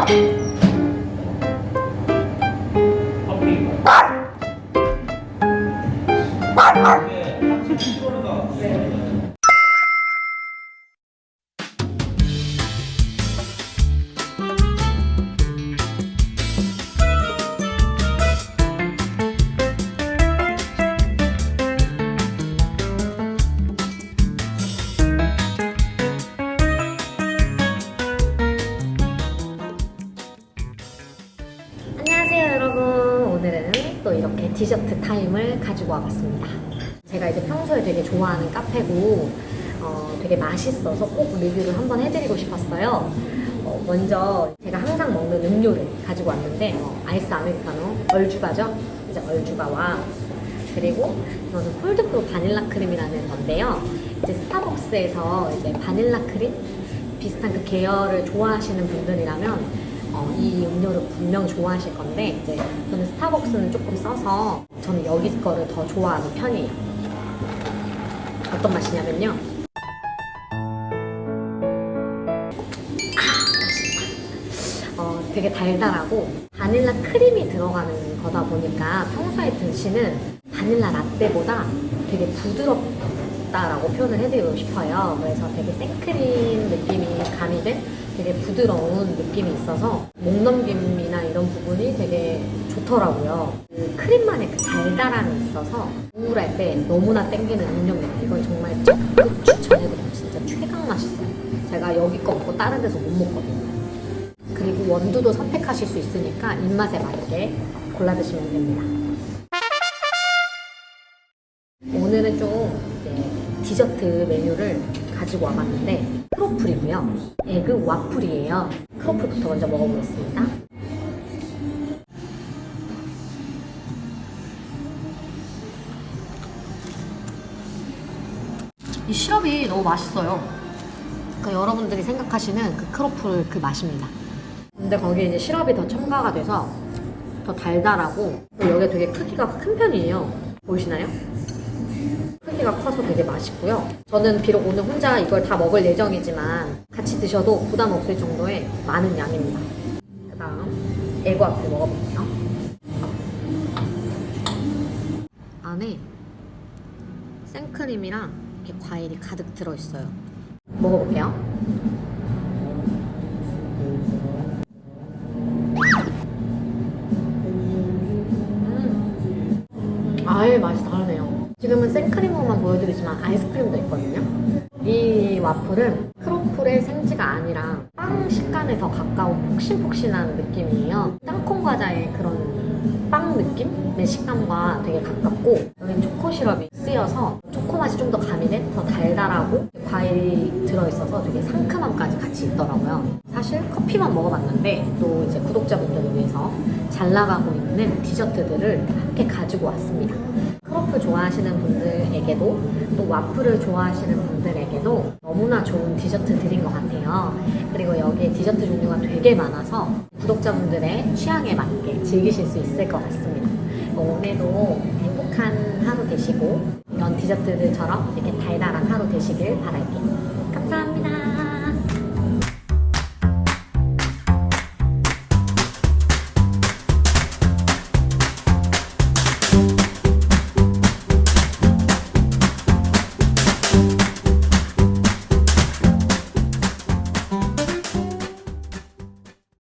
안 또 이렇게 디저트 타임을 가지고 와봤습니다. 제가 이제 평소에 되게 좋아하는 카페고 어, 되게 맛있어서 꼭 리뷰를 한번 해드리고 싶었어요. 어, 먼저 제가 항상 먹는 음료를 가지고 왔는데 어, 아이스 아메리카노 얼주가죠? 이제 얼주가와 그리고 저는 콜드브루 바닐라 크림이라는 건데요. 이제 스타벅스에서 이제 바닐라 크림? 비슷한 그 계열을 좋아하시는 분들이라면 어, 이 음료를 분명 좋아하실 건데 이제 저는 스타벅스는 조금 써서 저는 여기 거를 더 좋아하는 편이에요. 어떤 맛이냐면요. 아. 어, 되게 달달하고 바닐라 크림이 들어가는 거다 보니까 평소에 드시는 바닐라 라떼보다 되게 부드럽다라고 표현을 해드리고 싶어요. 그래서 되게 생크림 느낌이 가미된 되게 부드러운 느낌이 있어서 목 넘김이나 이런 부분이 되게 좋더라고요. 그 크림만의 그 달달함이 있어서 우울할 때 너무나 땡기는 음료입니다. 이건 정말 적극 추천해드려요. 진짜 최강 맛있어요. 제가 여기 거 먹고 다른 데서 못 먹거든요. 그리고 원두도 선택하실 수 있으니까 입맛에 맞게 골라 드시면 됩니다. 오늘은 좀 이제 디저트 메뉴를 가지고 와봤는데 크로플이고요. 에그 와플이에요. 크로플부터 먼저 먹어보겠습니다. 이 시럽이 너무 맛있어요. 그러니까 여러분들이 생각하시는 그 크로플 그 맛입니다. 근데 거기에 이제 시럽이 더 첨가가 돼서 더 달달하고 또 여기 되게 크기가 큰 편이에요. 보이시나요? 크기가 커서 되게 맛있고요. 저는 비록 오늘 혼자 이걸 다 먹을 예정이지만 같이 드셔도 부담 없을 정도의 많은 양입니다. 그 다음 에그 와플 먹어볼게요. 안에 생크림이랑 이렇게 과일이 가득 들어있어요. 먹어볼게요. 음. 아예 맛이 다르네요. 지금은 생크림으로만 보여드리지만 아이스크림도 있거든요. 이 와플은 크로플의 생지가 아니라 빵 식감에 더 가까운 폭신폭신한 느낌이에요. 땅콩 과자의 그런 빵 느낌의 식감과 되게 가깝고 여기 초코 시럽이 쓰여서 초코 맛이 좀 더 가미된 더 달달하고 과일이 들어있어서 되게 상큼함까지 같이 있더라고요. 사실 커피만 먹어봤는데 또 이제 구독자분들을 위해서 잘 나가고 있는 디저트들을 함께 가지고 왔습니다. 크로플 좋아하시는 분들에게도 또 와플을 좋아하시는 분들에게도 너무나 좋은 디저트들인 것 같아요. 그리고 여기에 디저트 종류가 되게 많아서 구독자분들의 취향에 맞게 즐기실 수 있을 것 같습니다. 오늘도 행복한 하루 되시고 이런 디저트들처럼 이렇게 달달한 하루 되시길 바랄게요. 감사합니다.